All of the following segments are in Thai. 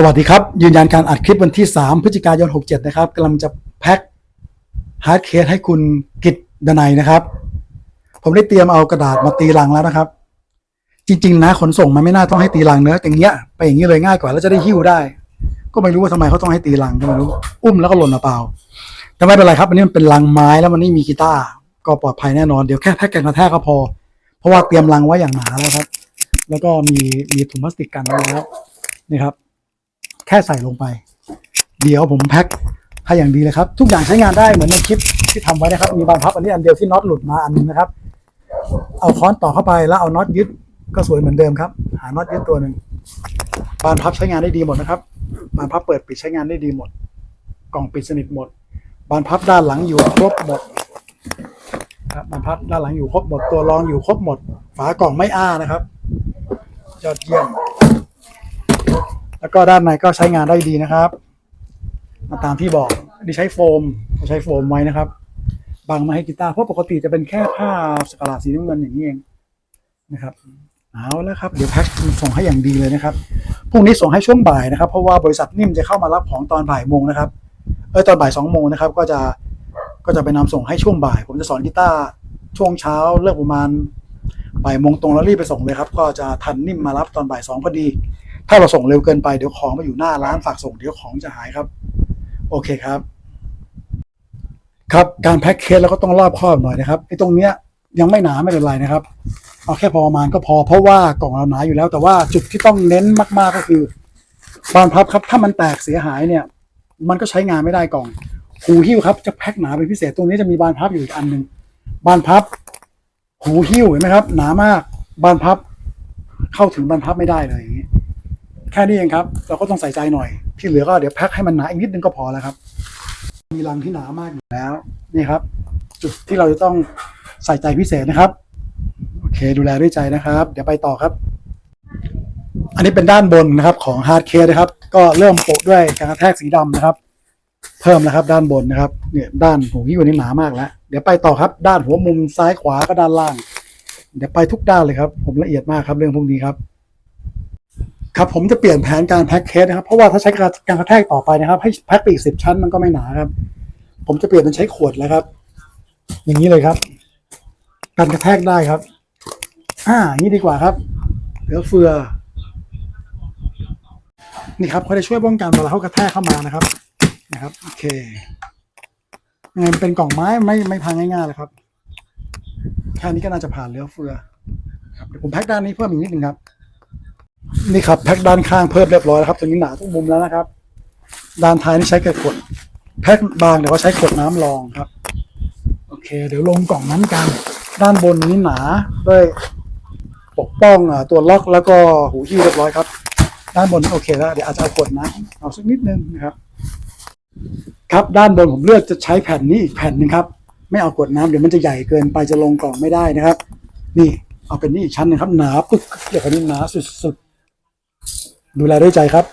สวัสดีครับ ยืนยันการอัดคลิปวันที่ 3 พฤศจิกายน 67 นะครับกำลังจะแพ็คฮาร์ดเคสให้คุณกิตดนัยนะครับ ผมได้เตรียมเอากระดาษมาตีลังแล้วนะครับ จริง ๆ นะขนส่งมันไม่น่าต้องให้ตีลังเนื้ออย่างเงี้ยไปอย่างนี้เลยง่ายกว่าแล้วจะได้หิ้วได้ ก็ไม่รู้ว่าทำไมเขาต้องให้ตีลังก็ไม่รู้อุ้มแล้วก็หล่นมาเปล่าแต่ไม่เป็นไรครับอันนี้มันเป็นลังไม้แล้วมันไม่มีกีตาร์ก็ปลอดภัยแน่นอนเดี๋ยวแค่แพ็คกันกระแทกก็พอ เพราะว่าเตรียมลังไว้อย่างหนาแล้วครับ แล้วก็มีมีถุงพลาสติกกันไว้แล้วนี่ครับ แค่ใส่ลงไป เดี๋ยวผมแพ็คให้อย่างดีเลยครับ ทุกอย่างใช้งานได้เหมือนในคลิปที่ทำไว้นะครับ มีบานพับอันนี้อันเดียวที่น็อตหลุดมาอันนึงนะครับ เอาค้อนต่อเข้าไปแล้วเอาน็อตยึดก็สวยเหมือนเดิมครับ หาน็อตยึดตัวหนึ่งบานพับใช้งานได้ดีหมดนะครับ บานพับเปิดปิดใช้งานได้ดีหมด กล่องปิดสนิทหมด บานพับด้านหลังอยู่ครบหมดครับบานพับด้านหลังอยู่ครบหมด ตัวรองอยู่ครบหมด ฝากล่องไม่อ้านะครับ ยอดเยี่ยม แล้วก็ด้านในก็ใช้งานได้ดีนะครับ มาตามที่บอกดิใช้โฟมใช้โฟมไว้นะครับบังมาให้กีตาร์เพราะปกติจะเป็นแค่ผ้าสกลาสีน้ำเงินอย่างนี้เองนะครับเอาแล้วครับ เดี๋ยวแพ็คส่งให้อย่างดีเลยนะครับพรุ่งนี้ส่งให้ช่วงบ่ายนะครับ เพราะว่าบริษัทนิ่มจะเข้ามารับของตอนบ่ายโมงนะครับเออตอนบ่ายสองโมงนะครับ ก็จะก็จะไปนำส่งให้ช่วงบ่าย ผมจะสอนกีตาร์ช่วงเช้าเลิกประมาณบ่ายโมงตรงแล้วรีบไปส่งเลยครับ ก็จะทันนิ่มมารับตอนบ่ายสองพอดี ถ้าเราส่งเร็วเกินไปเดี๋ยวของมาอยู่หน้าร้านฝากส่งเดี๋ยวของจะหายครับ โอเคครับ ครับการแพ็คเคสเราก็ต้องรอบคอบหน่อยนะครับไอ้ตรงเนี้ยยังไม่หนาไม่เป็นไรนะครับ เอาแค่พอประมาณก็พอเพราะว่ากล่องเราหนาอยู่แล้ว แต่ว่าจุดที่ต้องเน้นมาก ๆก็คือบานพับครับ ถ้ามันแตกเสียหายเนี่ย มันก็ใช้งานไม่ได้กล่องหูหิ้วครับจะแพ็คหนาเป็นพิเศษตรงนี้จะมีบานพับอยู่อีกอันหนึ่งบานพับ หูหิ้วเห็นไหมครับ หนามากบานพับ เข้าถึงบานพับไม่ได้เลยอย่างนี้ แค่นี้เองครับ เราก็ต้องใส่ใจหน่อย ที่เหลือก็เดี๋ยวแพ็คให้มันหนาอีกนิดนึงก็พอแล้วครับ มีรังที่หนามากอยู่แล้วนี่ครับ จุดที่เราจะต้องใส่ใจพิเศษนะครับ โอเคดูแลด้วยใจนะครับ เดี๋ยวไปต่อครับ อันนี้เป็นด้านบนนะครับของฮาร์ดเคสนะครับ ก็เริ่มโปะด้วยการกระแทกสีดำนะครับ เพิ่มนะครับด้านบนนะครับเนี่ยด้านหัวที่วันนี้หนามากแล้ว เดี๋ยวไปต่อครับ ด้านหัวมุมซ้ายขวาก็ด้านล่าง เดี๋ยวไปทุกด้านเลยครับ ผมละเอียดมากครับเรื่องพวกนี้ครับ ครับผมจะเปลี่ยนแผนการแพ็คเคสนะครับ เพราะว่าถ้าใช้การกระแทกต่อไปนะครับ ให้แพ็คไปอีกสิบชั้นมันก็ไม่หนาครับ ผมจะเปลี่ยนเป็นใช้ขวดแล้วครับ อย่างนี้เลยครับการกระแทกได้ครับ อ่าอย่างนี้ดีกว่าครับเหลือเฟือ นี่ครับเขาจะช่วยป้องกันเวลาเขากระแทกเข้ามานะครับ นะครับ โอเคยังไงเป็นกล่องไม้ไม่ไม่พังง่ายๆเลยครับแค่นี้ก็น่าจะผ่านเหลือเฟือครับเดี๋ยวผมแพ็คด้านนี้เพิ่มอีกนิดหนึ่งครับ นี่ครับแพ็คด้านข้างเพิ่มเรียบร้อยแล้วครับ ตัวนี้หนาทุกมุมแล้วนะครับ ด้านท้ายนี่ใช้กระขวดแพ็คบางแต่ว่าใช้ขวดน้ำรองครับ โอเค เดี๋ยวลงกล่องนั้นกัน ด้านบนนี้หนาด้วยปกป้องอตัวล็อกแล้วก็หูหิ้วเรียบร้อยครับ ด้านบนโอเคแล้วเดี๋ยวอาจจะเอาขวดน้ำเอาสักนิดนึงนะครับ ครับด้านบนผมเลือกจะใช้แผ่นนี้อีกแผ่นหนึงครับ ไม่เอาขวดน้ำเดี๋ยวมันจะใหญ่เกินไปจะลงกล่องไม่ได้นะครับ นี่เอาเป็นนี่อีกชั้นนึงครับ หนาปึ๊กเดี๋ยวคนนี้หนาสุดๆ ดูแลด้วยใจครับ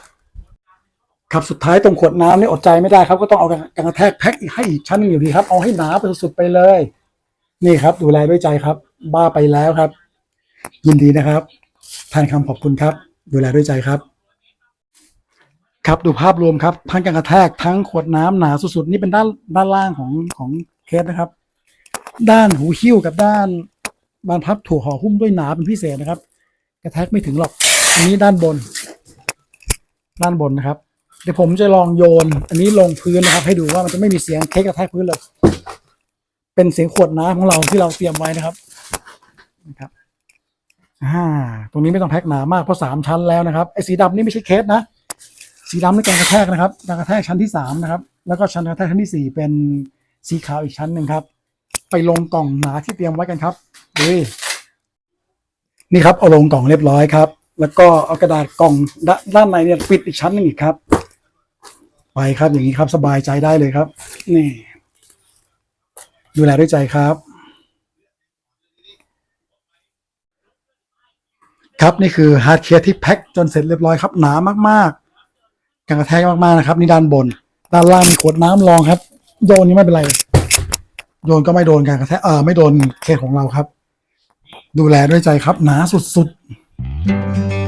ครับสุดท้ายตรงขวดน้ำนี่อดใจไม่ได้ครับ ก็ต้องเอาการกระแทกแพ็คอีกให้อีกชั้นหนึงอยู่ดีครับเอาให้หนาไปสุดๆไปเลย นี่ครับ ดูแลด้วยใจครับ บ้าไปแล้วครับ ยินดีนะครับแทนคำขอบคุณครับ ดูแลด้วยใจครับ ครับดูภาพรวมครับ ทั้งการกระแทกทั้งขวดน้ำหนาสุดๆนี่เป็นด้านด้านล่างของของเคสนะครับ ด้านหูหิ้วกับด้านบานพับถูกห่อหุ้มด้วยหนาเป็นพิเศษนะครับ กระแทกไม่ถึงหรอกอันนี้ด้านบน ด้านบนนะครับ เดี๋ยวผมจะลองโยน อันนี้ลงพื้นนะครับ ให้ดูว่ามันจะไม่มีเสียงเค้กกระแทกพื้นเลย เป็นเสียงขวดน้ำของเราที่เราเตรียมไว้นะครับนะครับอ่าตรงนี้ไม่ต้องแพ็คหนามากเพราะสามชั้นแล้วนะครับไอ้สีดำนี่ไม่ใช่เคสนะ สีดำในการกระแทกนะครับการกระแทกชั้นที่สามนะครับ แล้วก็ชั้นกระแทกชั้นที่สี่เป็นสีขาวอีกชั้นหนึ่งครับ ไปลงกล่องหนาที่เตรียมไว้กันครับดูนี่ครับเอาลงกล่องเรียบร้อยครับ แล้วก็เอากระดาษกล่องด้านด้านในเนี่ยปิดอีกชั้นหนึ่งอีกครับ ไปครับอย่างนี้ครับสบายใจได้เลยครับ นี่ ดูแลด้วยใจครับ ครับนี่คือฮาร์ดเคสที่แพ็คจนเสร็จเรียบร้อยครับหนามากๆการกระแทกมากๆนะครับนี่ด้านบน ด้านล่างขวดน้ำรองครับ โยนนี่ไม่เป็นไร โยนก็ไม่โดนการกระแทกเออไม่โดนเคสของเราครับ ดูแลด้วยใจครับหนาสุดๆ Thank you.